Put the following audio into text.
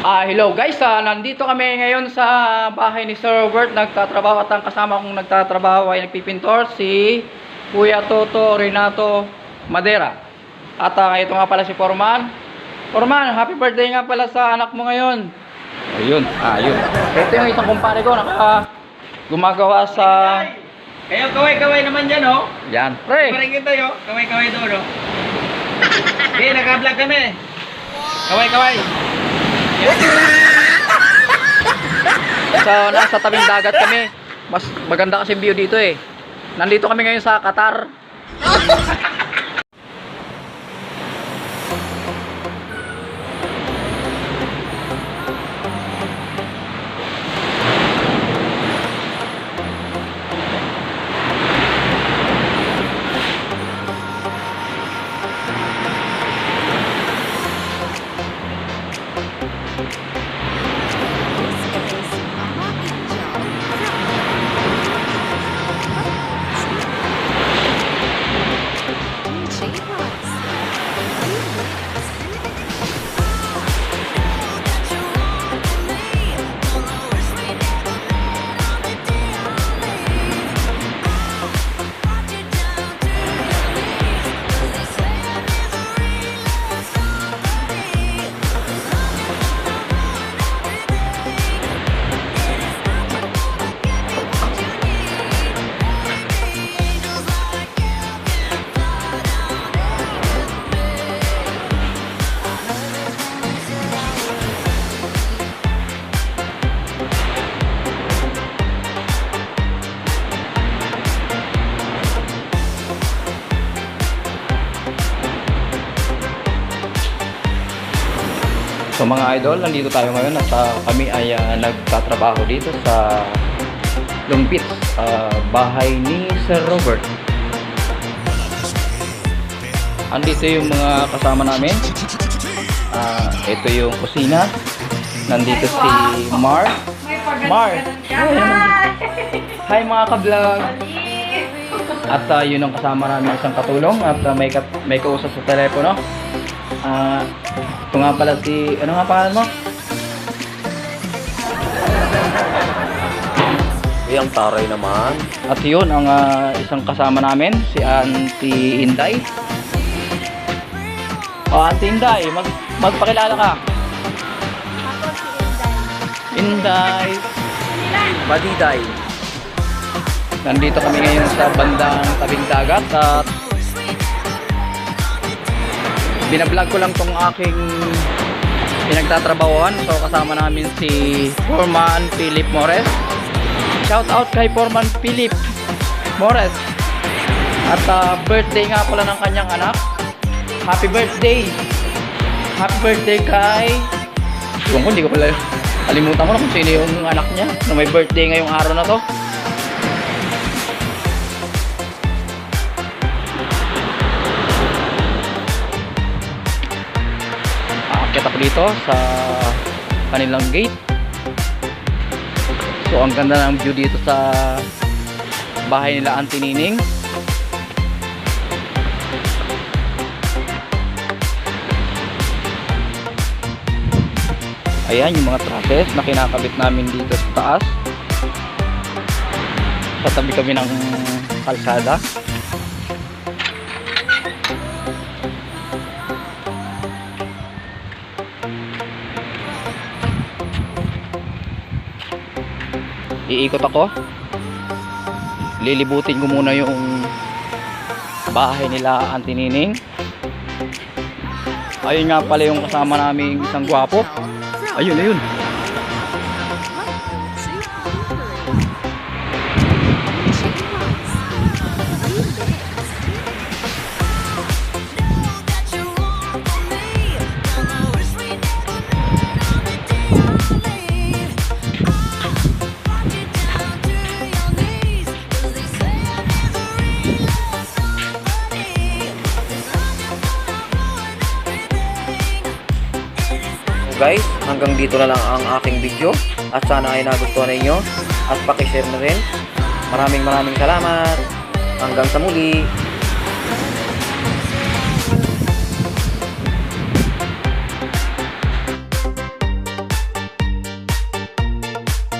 Ah, hello guys, ah, nandito kami ngayon sa bahay ni Sir Robert nagtatrabaho at ang kasama kong nagtatrabaho ay nagpipintor si Kuya Toto Renato Madera. At ah, ito nga pala si Forman. Forman, happy birthday nga pala sa anak mo ngayon. Ayun, ah, ayun. Ito yung isang kumpare ko naka gumagawa sa Kayo, kaway-kaway naman dyan, oh. yan. Pre, Paringin tayo, kaway-kaway doon, oh. Okay, naka-vlog kami. Kaway-kaway. so nasa tabing dagat kami. Mas maganda kasi view dito eh. Nandito kami ngayon sa Qatar. So mga idol, nandito tayo ngayon at ah, kami ay ah, nagtatrabaho dito sa Lumpit, sa bahay ni Sir Robert. Andito yung mga kasama namin. Ah, ito yung kusina. Nandito si Mar. Mar. Hi mga ka-vlog. At ah, yun ang kasama namin isang katulong at ah, may, kat may kausap sa telepono. Ah, ito nga pala si, ano nga pangalan mo? Ay, ang taray naman. At yun ang ah, isang kasama namin, si Auntie Inday. O, Auntie Inday, mag magpakilala ka. Inday. Madiday. Nandito kami ngayon sa bandang tabing dagat at binablog ko lang tong aking pinagtatrabahuan. So kasama namin si Foreman Philip Mores. Shout out kay Foreman Philip Mores. At ah, birthday nga pala ng kanyang anak. Happy birthday! Happy birthday kay... Ko, hindi ko pala... Kalimutan ko na kung sino yung anak niya na may birthday ngayong araw na to. Aakyat ako dito sa kanilang gate. So ang ganda ng view dito sa bahay nila Auntie Nining. Ayan yung mga trusses na kinakabit namin dito sa taas. Sa tabi kami ng kalsada. Iikot ako. Lilibutin ko muna yung bahay nila Auntie Nining. Ayun nga pala yung kasama namin isang gwapo. Ayun ayun guys, hanggang dito na lang ang aking video at sana ay nagustuhan ninyo at pakishare na rin. Maraming maraming salamat. Hanggang sa muli.